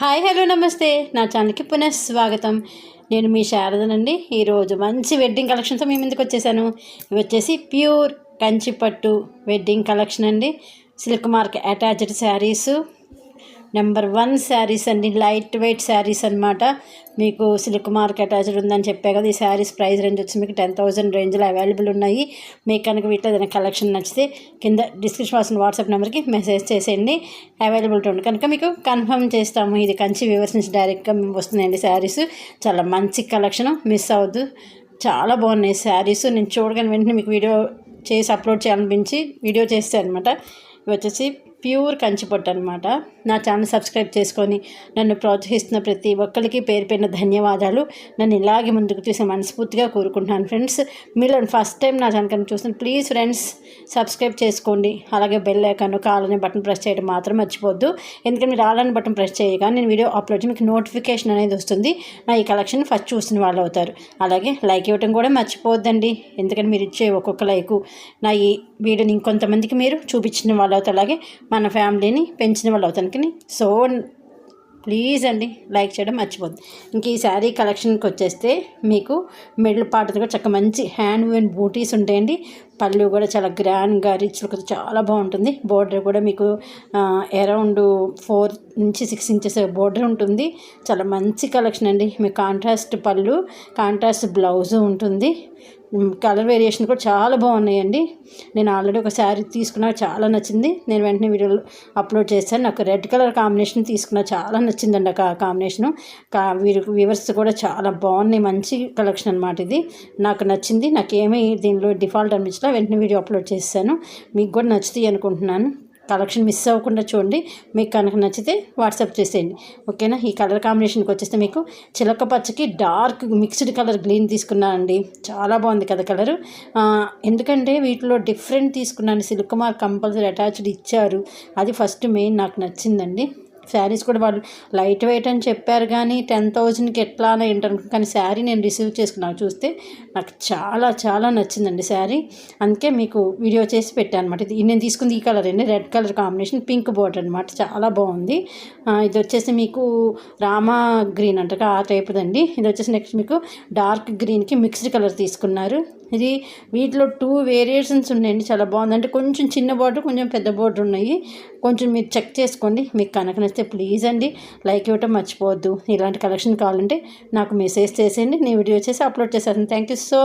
Hi hello నమస్తే. నా ఛానల్కి పునః స్వాగతం. నేను మీ శారదనండి. ఈరోజు మంచి వెడ్డింగ్ కలెక్షన్తో మీ ముందుకు వచ్చేసాను. ఇవి వచ్చేసి ప్యూర్ కంచిపట్టు వెడ్డింగ్ కలెక్షన్ అండి. Silk mark attached sarees. Number one sarees అండి లైట్ వెయిట్ శారీస్ అనమాట మీకు సిల్క్ మార్క్ అటాచ్డ్ ఉందని చెప్పే కదా ఈ శారీస్ ప్రైస్ రేంజ్ వచ్చి మీకు టెన్ థౌసండ్ రేంజ్లో అవైలబుల్ ఉన్నాయి. మీకు కనుక వీటిలో ఏదైనా కలెక్షన్ నచ్చితే కింద డిస్క్రిప్షన్ వస్తున్న వాట్సాప్ నెంబర్కి మెసేజ్ చేసేయండి. అవైలబిలిటీ ఉంది కనుక మీకు కన్ఫర్మ్ చేస్తాము. ఇది కంచి వ్యూవర్స్ నుంచి డైరెక్ట్గా వస్తున్నాయండి శారీస్. చాలా మంచి కలెక్షన్ మిస్ అవ్వద్దు. చాలా బాగున్నాయి శారీస్. నేను చూడగానే వెంటనే మీకు వీడియో చేసి అప్లోడ్ చేయాలనిపించి వీడియో చేస్తే అనమాట ఇవి వచ్చేసి ప్యూర్ కంచిపొట్టు అనమాట నా ఛానల్ సబ్స్క్రైబ్ చేసుకొని నన్ను ప్రోత్సహిస్తున్న ప్రతి ఒక్కరికి పేరు పేరున ధన్యవాదాలు. నన్ను ఇలాగే ముందుకు చూసి మనస్ఫూర్తిగా కోరుకుంటున్నాను ఫ్రెండ్స్. మీరు ఫస్ట్ టైం నా ఛానల్ కనుక చూస్తున్న ప్లీజ్ ఫ్రెండ్స్ సబ్స్క్రైబ్ చేసుకోండి. అలాగే బెల్ ఐకాన్ కాలని బటన్ ప్రెస్ చేయడం మాత్రం మర్చిపోద్దు ఎందుకంటే మీరు ఆలని బటన్ ప్రెస్ చేయగా నేను వీడియో అప్లోడ్ చేసి మీకు నోటిఫికేషన్ అనేది వస్తుంది. నా ఈ కలెక్షన్ ఫస్ట్ చూసిన వాళ్ళు అవుతారు. అలాగే లైక్ ఇవ్వడం కూడా మర్చిపోవద్దండి. ఎందుకంటే మీరు ఇచ్చే ఒక్కొక్క లైకు నా ఈ వీడియోని ఇంకొంతమందికి మీరు చూపించిన వాళ్ళు అవుతారు. అలాగే మన ఫ్యామిలీని పెంచిన వాళ్ళు అవుతానికి సో ప్లీజ్ అండి లైక్ చేయడం మర్చిపోద్దు ఇంక ఈ శారీ కలెక్షన్కి వచ్చేస్తే మీకు మిడిల్ పార్ట్తో కూడా చక్క మంచి హ్యాండ్ అండ్ బూటీస్ ఉంటాయండి. పళ్ళు కూడా చాలా గ్రాండ్గా రిచ్ లుక్ చాలా బాగుంటుంది. బోర్డర్ కూడా మీకు అరౌండ్ ఫోర్ నుంచి సిక్స్ ఇంచెస్ బోర్డర్ ఉంటుంది. చాలా మంచి కలెక్షన్ అండి. మీకు కాంట్రాస్ట్ పళ్ళు కాంట్రాస్ట్ బ్లౌజు ఉంటుంది. కలర్ వేరియేషన్ కూడా చాలా బాగున్నాయండి. నేను ఆల్రెడీ ఒక శారీ తీసుకున్నా చాలా నచ్చింది. నేను వెంటనే వీడియోలో అప్లోడ్ చేశాను. నాకు రెడ్ కలర్ కాంబినేషన్ తీసుకున్నా చాలా నచ్చిందండి ఆ కాంబినేషను కా వీరి వ్యూవర్స్ కూడా చాలా బాగున్నాయి. మంచి కలెక్షన్ అనమాట ఇది. నాకు నచ్చింది. నాకేమీ దీనిలో డిఫాల్ట్ అనిపించలా. వెంటనే వీడియో అప్లోడ్ చేశాను. మీకు కూడా నచ్చుతాయి అనుకుంటున్నాను. కలెక్షన్ మిస్ అవ్వకుండా చూడండి. మీకు కనుక నచ్చితే వాట్సాప్ చేసేయండి. ఓకేనా? ఈ కలర్ కాంబినేషన్కి వచ్చేస్తే మీకు చిలక పచ్చకి డార్క్ మిక్స్డ్ కలర్ గ్రీన్ తీసుకున్నానండి. చాలా బాగుంది కదా కలరు. ఎందుకంటే వీటిలో డిఫరెంట్ తీసుకున్నాను. సిల్క్ మార్క్ కంపల్సరీ అటాచ్డ్ ఇచ్చారు. అది ఫస్ట్ మెయిన్ నాకు నచ్చిందండి. శారీస్ కూడా వాళ్ళు లైట్ వెయిట్ అని చెప్పారు కానీ టెన్ థౌజండ్కి ఎట్లా అని ఏంటారు కానీ శారీ నేను రిసీవ్ చేసుకున్నాను చూస్తే నాకు చాలా చాలా నచ్చిందండి శారీ. అందుకే మీకు వీడియో చేసి పెట్టాను అనమాట ఇది నేను తీసుకుంది ఈ కలర్ అండి. Red colour combination pink border అనమాట చాలా బాగుంది. ఇది వచ్చేసి మీకు రామా గ్రీన్ అంట ఆ టైప్దండి. ఇది వచ్చేసి నెక్స్ట్ మీకు డార్క్ గ్రీన్కి మిక్స్డ్ కలర్ తీసుకున్నారు. ఇది వీటిలో టూ వేరియేషన్స్ ఉన్నాయండి. చాలా బాగుంది. అంటే కొంచెం చిన్న బోర్డు కొంచెం పెద్ద బోర్డు ఉన్నాయి. కొంచెం మీరు చెక్ చేసుకోండి. మీకు కనుక నచ్చితే ప్లీజ్ అండి లైక్ ఇవ్వటం మర్చిపోవద్దు. ఇలాంటి కలెక్షన్ కావాలంటే నాకు మెసేజ్ చేసేయండి. నేను వీడియో చేసి అప్లోడ్ చేసేస్తాను. Thank you so